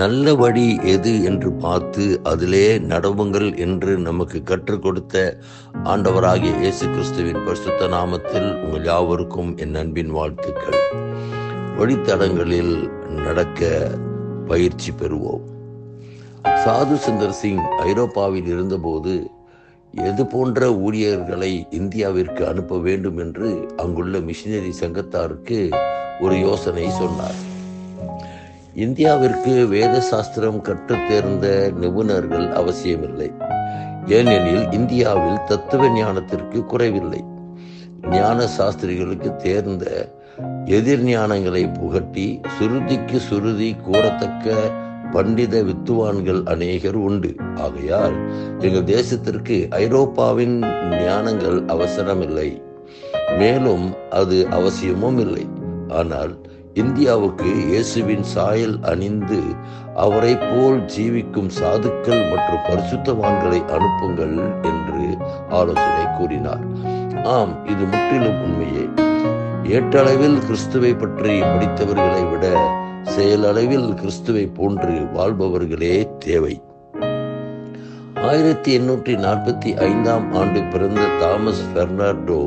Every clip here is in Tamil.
நல்ல வழி எது என்று பார்த்து அதிலே நடவுங்கள் என்று நமக்கு கற்றுக் கொடுத்த ஆண்டவராகிய இயேசு கிறிஸ்துவின் பரிசுத்த நாமத்தில் உங்கள் யாவருக்கும் என் அன்பின் வாழ்த்துக்கள். வழித்தடங்களில் நடக்க பயிற்சி பெறுவோம். சாது சுந்தர் சிங் ஐரோப்பாவில் இருந்தபோது எது போன்ற ஊழியர்களை இந்தியாவிற்கு அனுப்ப வேண்டும் என்று அங்குள்ள மிஷினரி சங்கத்தாருக்கு ஒரு யோசனை சொன்னார். இந்தியாவிற்கு வேத சாஸ்திரம் கற்றுத் தேர்ந்த நிபுணர்கள் அவசியமில்லை. ஏனெனில் இந்தியாவில் தத்துவ ஞானத்திற்கு குறைவில்லை. ஞான சாஸ்திரிகளுக்கு தேர்ந்த எதிர் ஞானங்களை புகட்டி சுருதிக்கு சுருதி கூறத்தக்க பண்டித வித்துவான்கள் அநேகர் உண்டு. ஆகையால் எங்கள் தேசத்திற்கு ஐரோப்பாவின் ஞானங்கள் அவசரமில்லை. மேலும் அது அவசியமும் இல்லை. ஆனால் இந்தியாவுக்கு இயேசுவின் சாயல் அணிந்து அவரை போல் ஜீவிக்கும் சாதுக்கள் மற்றும் பரிசுத்தவான்களை அனுப்புங்கள் என்று ஆலோசனை கூறினார். ஆம் இது முற்றிலும் உண்மையே. ஏற்றளவில் கிறிஸ்துவை பற்றி படித்தவர்களை விட செயலளவில் கிறிஸ்துவை போன்று வாழ்பவர்களே தேவை. ஆயிரத்தி எண்ணூற்றி நாற்பத்தி ஐந்தாம் ஆண்டு பிறந்த தாமஸ் பெர்னார்டோ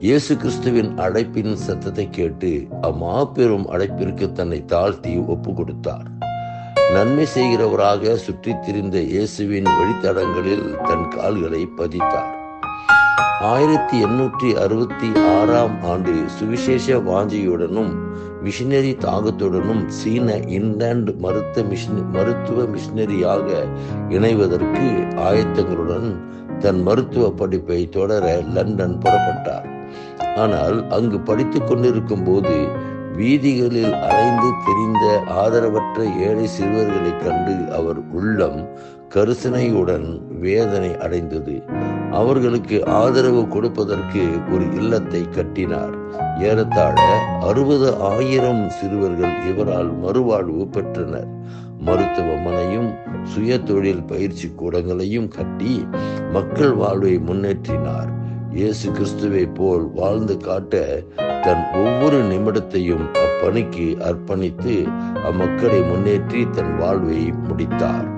இயேசு கிறிஸ்துவின் அழைப்பின் சத்தத்தை கேட்டு அம்மாபெரும் அழைப்பிற்கு தன்னை தாழ்த்தி ஒப்பு கொடுத்தார். நன்மை செய்கிறவராக சுற்றித் திரிந்த இயேசுவின் வழித்தடங்களில் தன் கால்களை பதித்தார். ஆயிரத்தி எண்ணூற்றி அறுபத்தி ஆறாம் ஆண்டு சுவிசேஷ வாஞ்சியுடனும் மிஷினரி தாகத்துடனும் சீன இங்கிலாந்து மருத்துவ மிஷின் மருத்துவ மிஷினரியாக இணைவதற்கு ஆயத்தங்களுடன் தன் மருத்துவ படிப்பை தொடர லண்டன் புறப்பட்டார். ஆனால் அங்கு படித்துக் கொண்டிருக்கும் போது வீதிகளில் அலைந்து தெரிந்த ஆதரவற்ற ஏழை சிறுவர்களை கண்டு அவர் உள்ளம் கருசனையுடன் வேதனை அடைந்தது. அவர்களுக்கு ஆதரவு கொடுப்பதற்கு ஒரு இல்லத்தை கட்டினார். ஏறத்தாழ அறுபது ஆயிரம் சிறுவர்கள் இவரால் மறுவாழ்வு பெற்றனர். மருத்துவமனையும் சுய தொழில் பயிற்சி கூடங்களையும் கட்டி மக்கள் வாழ்வை முன்னேற்றினார். இயேசு கிறிஸ்துவை போல் வாழ்ந்து காட்ட தன் ஒவ்வொரு நிமிடத்தையும் அப்பணிக்கு அர்ப்பணித்து அம்மக்களை முன்னேற்றி தன் வாழ்வை முடித்தார்.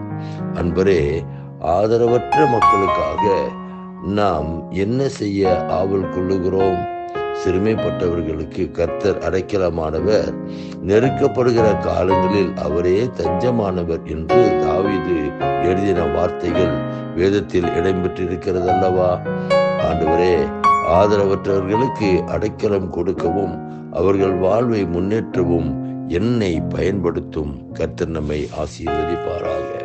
அன்பரே ஆதரவற்ற மக்களுக்காக நாம் என்ன செய்ய ஆவல் கொள்ளுகிறோம்? சிறுமைப்பட்டவர்களுக்கு கர்த்தர் அடைக்கலமானவர் நெருக்கப்படுகிற காலங்களில் அவரே தஞ்சமானவர் என்று தாவிது எழுதின வார்த்தைகள் வேதத்தில் இடம்பெற்றிருக்கிறது அல்லவா ஆண்டவரே ஆதரவற்றவர்களுக்கு அடைக்கலம் கொடுக்கவும் அவர்கள் வாழ்வை முன்னேற்றவும் என்னை பயன்படுத்தும். கர்த்தர் நம்மை ஆசீர்வதிப்பாராக.